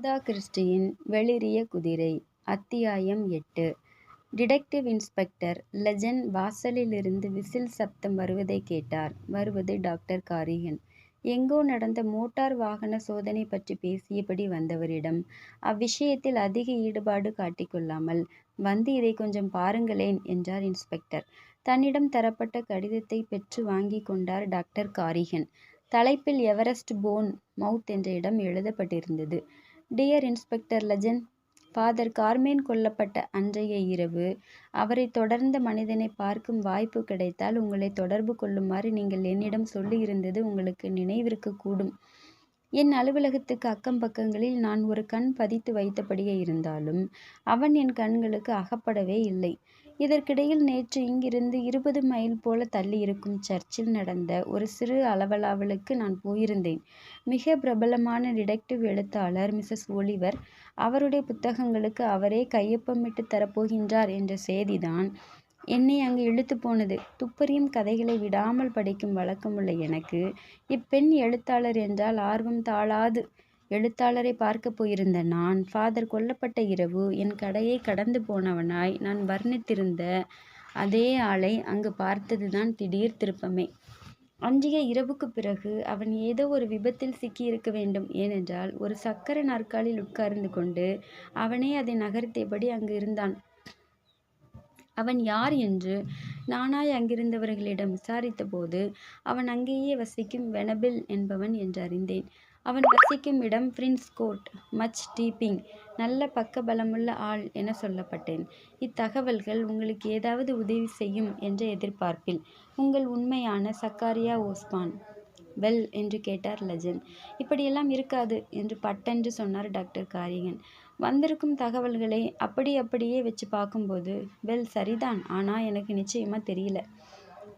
Agatha கிறிஸ்டியின் வெளிரிய குதிரை அத்தியாயம் எட்டு டிடெக்டிவ் இன்ஸ்பெக்டர் லெஜன் வாசலிலிருந்து விசில் சப்தம் வருவதைக் கேட்டார். வருவது டாக்டர் காரிகன். எங்கோ நடந்த மோட்டார் வாகன சோதனை பற்றி பேசியபடி வந்தவரிடம் அவ்விஷயத்தில் அதிக ஈடுபாடு காட்டிக்கொள்ளாமல் வந்து இதை கொஞ்சம் பாருங்களேன் என்றார் இன்ஸ்பெக்டர். தன்னிடம் தரப்பட்ட கடிதத்தைப் பெற்று வாங்கிக் கொண்டார் டாக்டர் காரிகன். தலைப்பில் எவரெஸ்ட் போன் மவுத் என்ற இடம் எழுதப்பட்டிருந்தது. Dear inspector Lajan father Carmen கொல்லப்பட்ட அன்றைய இரவு அவரை தொடர்ந்த மனிதனைப் பார்க்கும் வாய்ப்பு கிடைத்தால் உங்களைத் தொடர்பு கொள்ளுமாறு நீங்கள் என்னிடம் சொல்லியிருந்தது உங்களுக்கு நினைவிருக்கக்கூடும் என் அலுவலகத்துக்கு அக்கம் பக்கங்களில் நான் ஒரு கண் பதித்து வைத்தபடியே இருந்தாலும் அவன் என் கண்களுக்கு அகப்படவே இல்லை. இதற்கிடையில் நேற்று இங்கிருந்து இருபது மைல் போல தள்ளி இருக்கும் சர்ச்சில் நடந்த ஒரு சிறு அளவலாவலுக்கு நான் போயிருந்தேன். மிக பிரபலமான டிடெக்டிவ் எழுத்தாளர் மிசஸ் ஒலிவர் அவருடைய புத்தகங்களுக்கு அவரே கையொப்பமிட்டுத் தரப்போகின்றார் என்ற சேதிதான் என்னை அங்கு இழுத்து போனது. துப்பறியும் கதைகளை விடாமல் படிக்கும் வழக்கமுள்ள எனக்கு இப்பெண் எழுத்தாளர் என்றால் ஆர்வம் தாழாது எழுத்தாளரை பார்க்கப் போயிருந்த நான் ஃபாதர் கொல்லப்பட்ட இரவு என் கடையைக் கடந்து போனவனாய் நான் வர்ணித்திருந்த அதே ஆளை அங்கு பார்த்ததுதான் திடீர் திருப்பமே. அன்றைய இரவுக்குப் பிறகு அவன் ஏதோ ஒரு விபத்தில் சிக்கியிருக்க வேண்டும். ஏனென்றால் ஒரு சக்கர நாற்காலியில் உட்கார்ந்து கொண்டு அவனே அதை நகர்த்தியபடி அங்கு இருந்தான். அவன் யார் என்று நானாய் அங்கிருந்தவர்களிடம் விசாரித்தபோது அவன் அங்கேயே வசிக்கும் வெனபில் என்பவன் என்று அறிந்தேன். அவன் வசிக்கும் இடம் பிரின்ஸ் கோர்ட். மச் டீப்பிங். நல்ல பக்க பலமுள்ள ஆள் என சொல்லப்பட்டேன். இத்தகவல்கள் உங்களுக்கு ஏதாவது உதவி செய்யும் என்ற எதிர்பார்ப்பில் உங்கள் உண்மையான சக்காரியா ஓஸ்பான். வெல்? என்று கேட்டார் லஜன் இப்படியெல்லாம் இருக்காது என்று பட்டென்று சொன்னார் டாக்டர் காரிகன். வந்திருக்கும் தகவல்களை அப்படி அப்படியே வச்சு பார்க்கும்போது வெல் சரிதான் ஆனால் எனக்கு நிச்சயமாக தெரியல.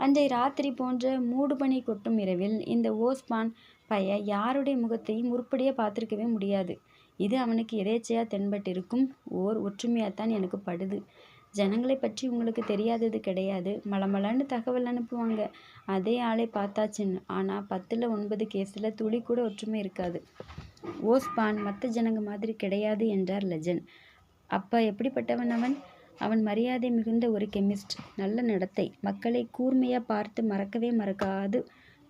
அன்றைய ராத்திரி போன்ற மூடுபனி கொட்டும் இரவில் இந்த ஓஸ்பான் பைய யாருடைய முகத்தையும் உருப்படியாக பார்த்துருக்கவே முடியாது. இது அவனுக்கு எதேச்சையாக தென்பட்டிருக்கும் ஓர் ஒற்றுமையாகத்தான் எனக்கு படுது. ஜனங்களை பற்றி உங்களுக்கு தெரியாதது கிடையாது. மளமளன்னு தகவல் அனுப்புவாங்க. அதே ஆளை பார்த்தாச்சுன்னு. ஆனால் பத்தில் ஒன்பது கேஸில் துளி கூட ஒற்றுமை இருக்காது. ஓஸ்பான் மத்த ஜனங்க மாதிரி கிடையாது என்றார் லெஜன் அப்பா எப்படிப்பட்டவன் அவன்? அவன் மரியாதை மிகுந்த ஒரு கெமிஸ்ட். நல்ல நடத்தை. மக்களை கூர்மையாக பார்த்து மறக்கவே மறக்காது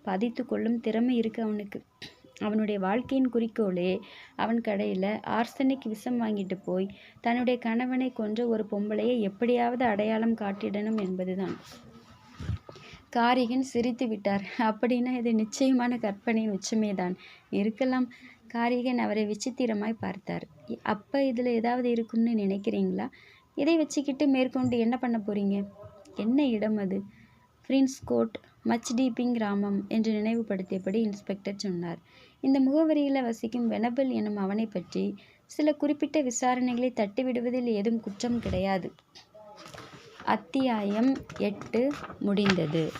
பதித்து கொள்ளும் திறமை இருக்கு அவனுக்கு. அவனுடைய வாழ்க்கையின் குறிக்கோளே அவன் கடையில ஆர்சனிக் விஷம் வாங்கிட்டு போய் தன்னுடைய கணவனை கொன்ற ஒரு பொம்பளையை எப்படியாவது அடையாளம் காட்டிடணும் என்பதுதான். காரிகன் சிரித்து விட்டார் அப்படின்னா இது நிச்சயமான கற்பனையின் உச்சமேதான். இருக்கலாம். காரிகன் அவரை விசித்திரமாய் பார்த்தார். அப்போ இதில் ஏதாவது இருக்குன்னு நினைக்கிறீங்களா? இதை வச்சுக்கிட்டு மேற்கொண்டு என்ன பண்ண போறீங்க? என்ன இடம் அது? பிரின்ஸ் கோட் மச் டீப்பிங் கிராமம் என்று நினைவுபடுத்தியபடி இன்ஸ்பெக்டர் சொன்னார். இந்த முகவரியில் வசிக்கும் வெனபில் எனும் அவனைப்பற்றி சில குறிப்பிட்ட விசாரணைகளை தட்டிவிடுவதில் ஏதும் குற்றம் கிடையாது. அத்தியாயம் எட்டு முடிந்தது.